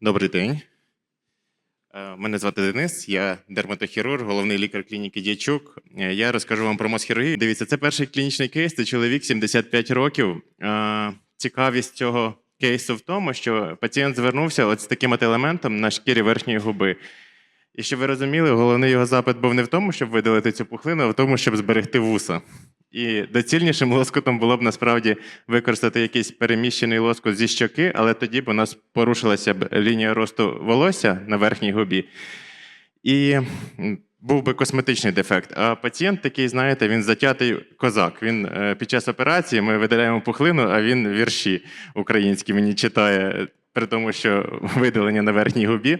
Добрий день. Е, Мене звати Денис, я дерматохірург, головний лікар клініки Дячук. Е, Я розкажу вам про мозхірургію. Дивіться, це перший клінічний кейс. Це чоловік 75 років. Е, Цікавість цього кейсу в тому, що пацієнт звернувся от з таким от елементом на шкірі верхньої губи. І щоб ви розуміли, головний його запит був не в тому, щоб видалити цю пухлину, а в тому, щоб зберегти вуса. І доцільнішим лоскутом було б насправді використати якийсь переміщений лоскут зі щоки, але тоді б у нас порушилася б лінія росту волосся на верхній губі. І був би косметичний дефект. А пацієнт такий, знаєте, він затятий козак. Він е, під час операції ми видаляємо пухлину, а він вірші українські мені читає, при тому, що видалення на верхній губі.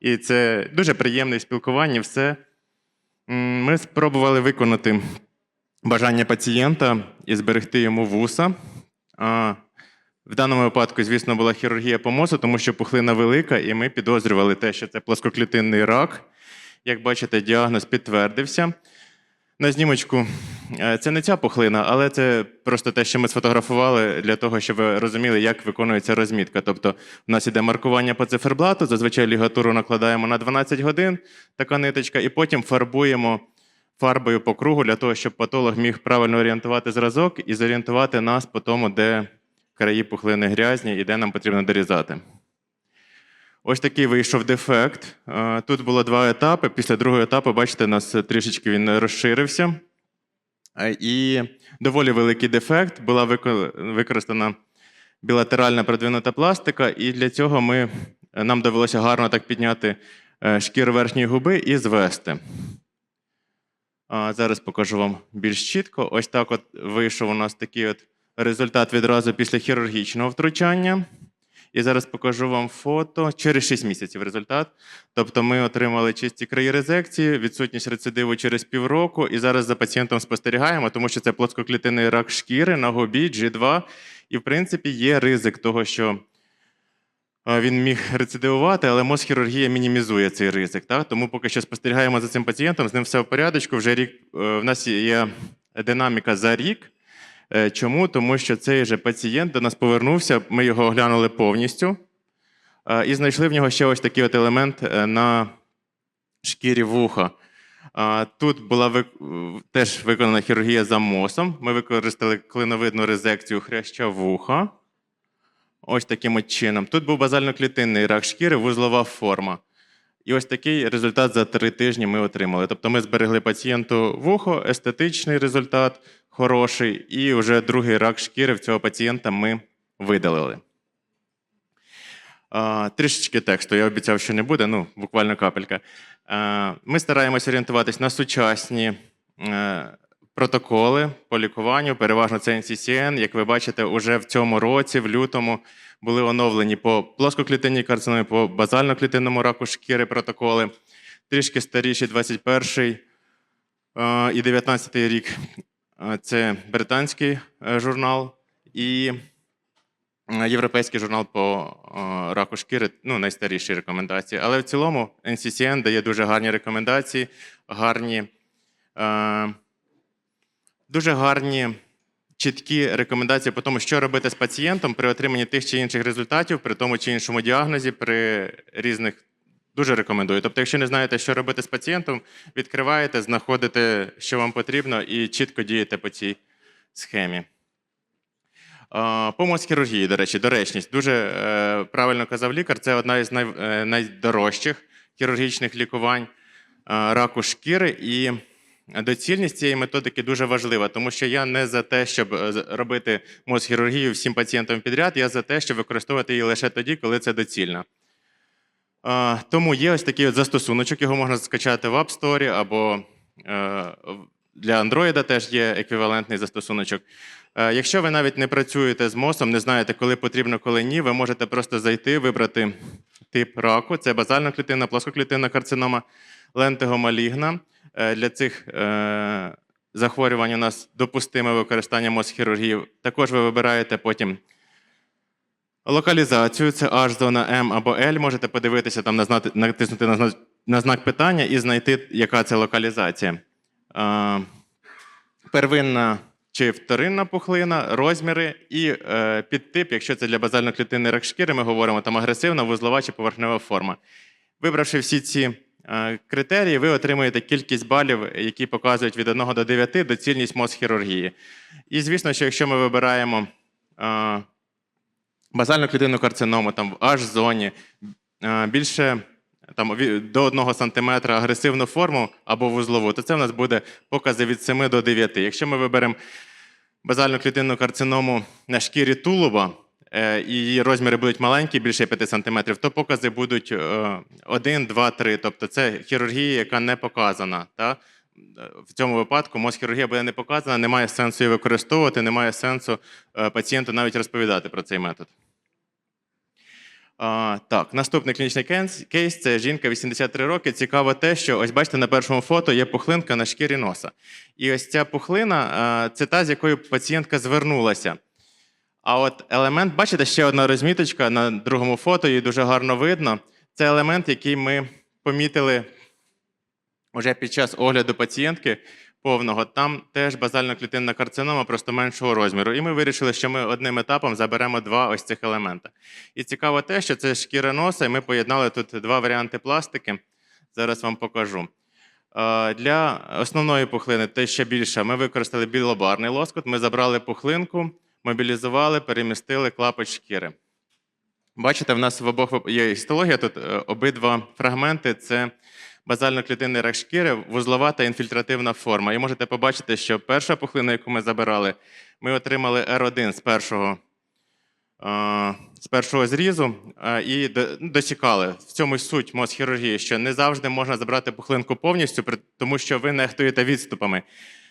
І це дуже приємне спілкування. Все. Ми спробували виконати бажання пацієнта і зберегти йому вуса. В даному випадку, звісно, була хірургія по мозу, тому що пухлина велика, і ми підозрювали те, що це плоскоклітинний рак. Як бачите, діагноз підтвердився. На знімочку е, це не ця пухлина, але це просто те, що ми сфотографували для того, щоб ви розуміли, як виконується розмітка. Тобто, у нас іде маркування по циферблату, зазвичай лігатуру накладаємо на 12 годин, така ниточка, і потім фарбуємо фарбою по кругу для того, щоб патолог міг правильно орієнтувати зразок і зорієнтувати нас по тому, де краї пухлини грязні і де нам потрібно дорізати. Ось такий вийшов дефект. Е, Тут було два етапи. Після другого етапу, бачите, у нас трішечки він розширився. Е, І доволі великий дефект. Була використана білатеральна продвинута пластика, і для цього ми, нам довелося гарно так підняти е, шкіру верхньої губи і звести. Зараз покажу вам більш чітко. Ось так от вийшов у нас такий от результат відразу після хірургічного втручання. І зараз покажу вам фото через 6 місяців результат. Тобто ми отримали чисті краї резекції, відсутність рецидиву через півроку. І зараз за пацієнтом спостерігаємо, тому що це плоскоклітинний рак шкіри на губі G2. І, в принципі, є ризик того, що він міг рецидивувати, але мозхірургія мінімізує цей ризик. Так? Тому поки що спостерігаємо за цим пацієнтом, з ним все в порядку. Вже рік е, в нас є динаміка за рік. Е, Чому? Тому що цей же пацієнт до нас повернувся, ми його оглянули повністю е, і знайшли в нього ще ось такий от елемент на шкірі вуха. Тут була теж виконана хірургія за мосом. Ми використали клиновидну резекцію хряща вуха. Ось таким от чином. Тут був базально-клітинний рак шкіри, вузлова форма. І ось такий результат за три тижні ми отримали. Тобто ми зберегли пацієнту вухо, естетичний результат хороший, і вже другий рак шкіри в цього пацієнта ми видалили. Трішечки тексту, я обіцяв, що не буде, ну, буквально капелька. Ми стараємося орієнтуватись на сучасні е, протоколи по лікуванню, переважно це NCCN. Як ви бачите, уже в цьому році, в лютому, були оновлені по плоскоклітинній карциномі, по базально-клітинному раку шкіри протоколи. Трішки старіші 21 е, і 19 рік. Е, Це британський е, журнал і європейський журнал по раку шкіри, ну, найстаріші рекомендації. Але в цілому NCCN дає дуже гарні рекомендації, гарні, дуже гарні чіткі рекомендації по тому, що робити з пацієнтом при отриманні тих чи інших результатів, при тому чи іншому діагнозі, при різних. Дуже рекомендую. Тобто, якщо не знаєте, що робити з пацієнтом, відкриваєте, знаходите, що вам потрібно, і чітко дієте по цій схемі. А, По мозхірургії, до речі, доречність. Дуже е, правильно казав лікар, це одна із е, найдорожчих хірургічних лікувань е, раку шкіри. І доцільність цієї методики дуже важлива, тому що я не за те, щоб е, робити мозхірургію всім пацієнтам підряд, я за те, щоб використовувати її лише тоді, коли це доцільно. Тому є ось такий от застосуночок, його можна скачати в App Store або е, для Android теж є еквівалентний застосуночок. Е, Якщо ви навіть не працюєте з МОСом, не знаєте, коли потрібно, коли ні, ви можете просто зайти, вибрати тип раку. Це базальна клітина, плоскоклітинна карцинома, лентигомалігна. Е, Для цих е, захворювань у нас допустиме використання мозхірургії. Також ви вибираєте потім Локалізацію це H, зона М або L. Можете подивитися, там натиснути на знак, питання і знайти, яка це локалізація. Первинна чи вторинна пухлина, розміри і е, підтип, якщо це для базально-клітинної рак шкіри, ми говоримо там агресивна, вузлова чи поверхнева форма. Вибравши всі ці е, критерії, ви отримуєте кількість балів, які показують від 1 до 9 доцільність мозхірургії. І звісно, що якщо ми вибираємо е, базальну клітинну карциному там, в H-зоні, е, більше там, до 1 см агресивну форму або вузлову, то це в нас буде покази від 7 до 9. Якщо ми виберемо базальну клітинну карциному на шкірі тулуба, е, її розміри будуть маленькі, більше 5 см, то покази будуть 1, 2, 3. Тобто це хірургія, яка не показана. Та? В цьому випадку мозхірургія буде не показана, немає сенсу її використовувати, немає сенсу е, пацієнту навіть розповідати про цей метод. Так, наступний клінічний кейс, кейс це жінка 83 роки. Цікаво те, що ось бачите, на першому фото є пухлинка на шкірі носа. І ось ця пухлина це та, з якою пацієнтка звернулася. А от елемент, бачите, ще одна розміточка на другому фото, її дуже гарно видно. Це елемент, який ми помітили вже під час огляду пацієнтки повного. Там теж базально-клітинна карцинома, просто меншого розміру. І ми вирішили, що ми одним етапом заберемо два ось цих елемента. І цікаво те, що це шкіра носа, і ми поєднали тут два варіанти пластики. Зараз вам покажу. Е, Для основної пухлини, те ще більше, ми використали білобарний лоскут. Ми забрали пухлинку, мобілізували, перемістили клапоть шкіри. Бачите, в нас в обох є гістологія. Тут е, обидва фрагменти це базально-клітинний рак шкіри, вузлова та інфільтративна форма. І можете побачити, що перша пухлина, яку ми забирали, ми отримали R1 з першого, е, з першого зрізу е, і до- досікали. В цьому суть мозхірургії, що не завжди можна забрати пухлинку повністю, тому що ви нехтуєте відступами.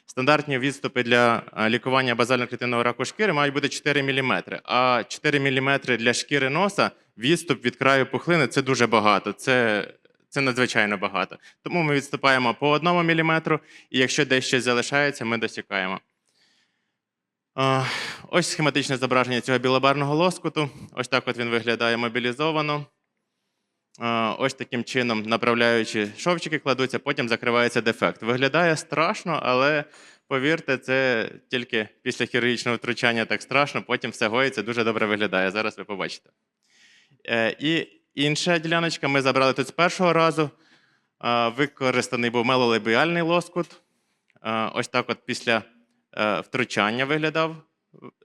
Стандартні відступи для е, лікування базально-клітинного раку шкіри мають бути 4 мм, а 4 мм для шкіри носа відступ від краю пухлини це дуже багато. Це, це надзвичайно багато. Тому ми відступаємо по 1 мм, і якщо десь щось залишається, ми досікаємо. Ось схематичне зображення цього білобарного лоскуту. Ось так от він виглядає мобілізовано. Ось таким чином, направляючи шовчики, кладуться, потім закривається дефект. Виглядає страшно, але повірте, це тільки після хірургічного втручання так страшно, потім все гоїться, дуже добре виглядає. Зараз ви побачите. Е, І інша діляночка ми забрали тут з першого разу. Використаний був мелолебіальний лоскут. Ось так от після е, втручання виглядав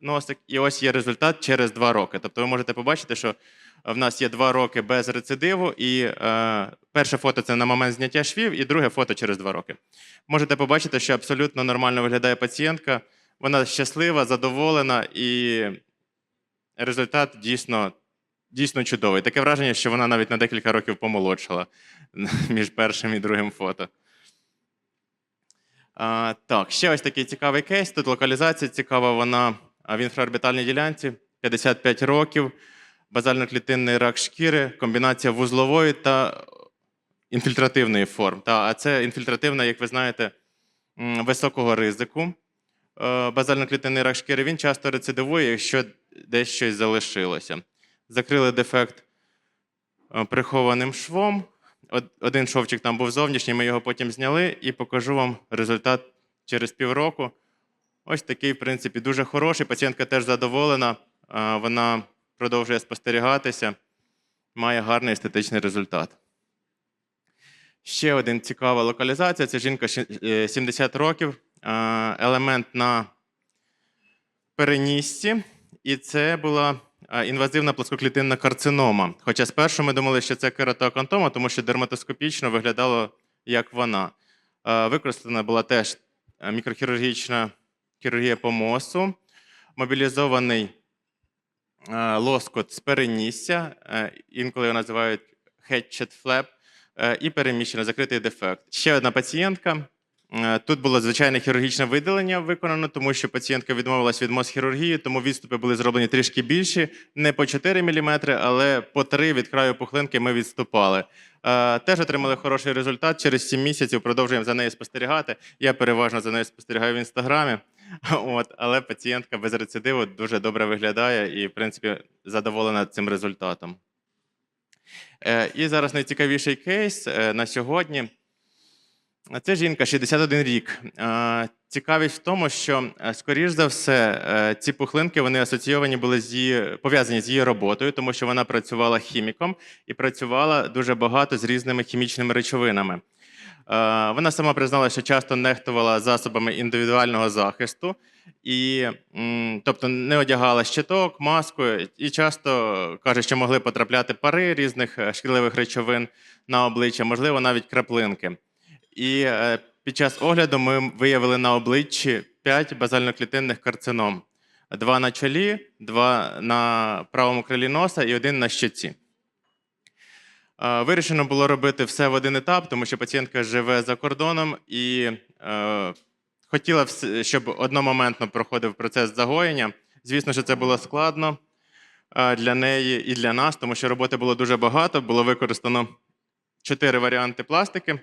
носик. І ось є результат через два роки. Тобто ви можете побачити, що в нас є два роки без рецидиву, і е, перше фото це на момент зняття швів, і друге фото через два роки. Можете побачити, що абсолютно нормально виглядає пацієнтка. Вона щаслива, задоволена, і результат дійсно, дійсно чудовий. Таке враження, що вона навіть на декілька років помолодшала між першим і другим фото. А, так, ще ось такий цікавий кейс. Тут локалізація цікава, вона в інфраорбітальній ділянці 55 років, базально-клітинний рак шкіри, комбінація вузлової та інфільтративної форм. А це інфільтративна, як ви знаєте, високого ризику. Е, Базально-клітинний рак шкіри він часто рецидивує, якщо десь щось залишилося. Закрили дефект е, прихованим швом. Один шовчик там був зовнішній, ми його потім зняли і покажу вам результат через півроку. Ось такий, в принципі, дуже хороший. Пацієнтка теж задоволена. Вона продовжує спостерігатися, має гарний естетичний результат. Ще один цікава локалізація це жінка е, 70 років, елемент на перенісці, і це була інвазивна плоскоклітинна карцинома. Хоча спершу ми думали, що це кератоакантома, тому що дерматоскопічно виглядало як вона. Використана була теж мікрохірургічна хірургія по мосу, мобілізований а, лоскут з перенісся, е, інколи його називають hatchet flap, е, і переміщено, закритий дефект. Ще одна пацієнтка. Е, Тут було звичайне хірургічне видалення виконано, тому що пацієнтка відмовилась від мозхірургії, тому відступи були зроблені трішки більші, не по 4 мм, але по 3 від краю пухлинки ми відступали. Е, Теж отримали хороший результат. Через 7 місяців продовжуємо за нею спостерігати. Я переважно за нею спостерігаю в інстаграмі. От, але пацієнтка без рецидиву дуже добре виглядає і, в принципі, задоволена цим результатом. Е, І зараз найцікавіший кейс е, на сьогодні. Це жінка 61 рік. Е, Цікавість в тому, що, скоріш за все, ці пухлинки вони асоційовані були з її пов'язані з її роботою, тому що вона працювала хіміком і працювала дуже багато з різними хімічними речовинами. Е, Вона сама признала, що часто нехтувала засобами індивідуального захисту, і, тобто не одягала щиток, маску, і часто каже, що могли потрапляти пари різних е, шкідливих речовин на обличчя, можливо, навіть краплинки. І е, під час огляду ми виявили на обличчі 5 базальноклітинних карцином: два на чолі, два на правому крилі носа і один на щоці. Е, Вирішено було робити все в один етап, тому що пацієнтка живе за кордоном і е, хотіла, щоб одномоментно проходив процес загоєння. Звісно, що це було складно е, для неї і для нас, тому що роботи було дуже багато. Було використано чотири варіанти пластики.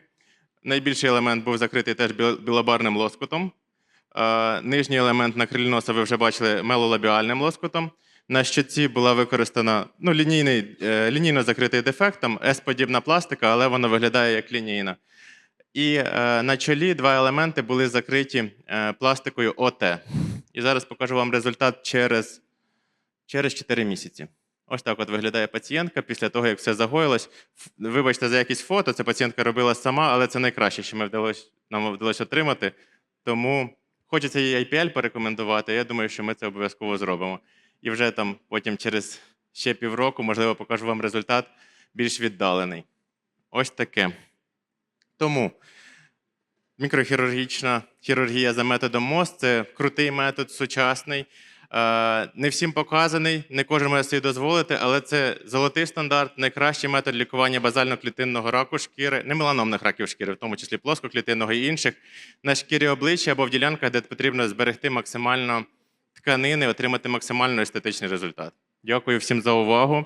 Найбільший елемент був закритий теж білобарним лоскутом. Е, Нижній елемент на носа ви вже бачили мелолабіальним лоскутом. На щоці була використана ну, лінійний, е, лінійно закритий дефект, там S-подібна пластика, але вона виглядає як лінійна. І е, на чолі два елементи були закриті е, пластикою ОТ. І зараз покажу вам результат через, через 4 місяці. Ось так от виглядає пацієнтка після того, як все загоїлось. Вибачте за якісь фото, це пацієнтка робила сама, але це найкраще, що ми вдалося, нам вдалося отримати. Тому хочеться їй IPL порекомендувати. Я думаю, що ми це обов'язково зробимо. І вже там потім через ще півроку, можливо, покажу вам результат більш віддалений. Ось таке. Тому мікрохірургічна хірургія за методом МОЗ це крутий метод, сучасний. Е, Не всім показаний, не кожен може собі дозволити, але це золотий стандарт, найкращий метод лікування базально-клітинного раку шкіри, не меланомних раків шкіри, в тому числі плоскоклітинного і інших, на шкірі обличчя або в ділянках, де потрібно зберегти максимально тканини, отримати максимально естетичний результат. Дякую всім за увагу.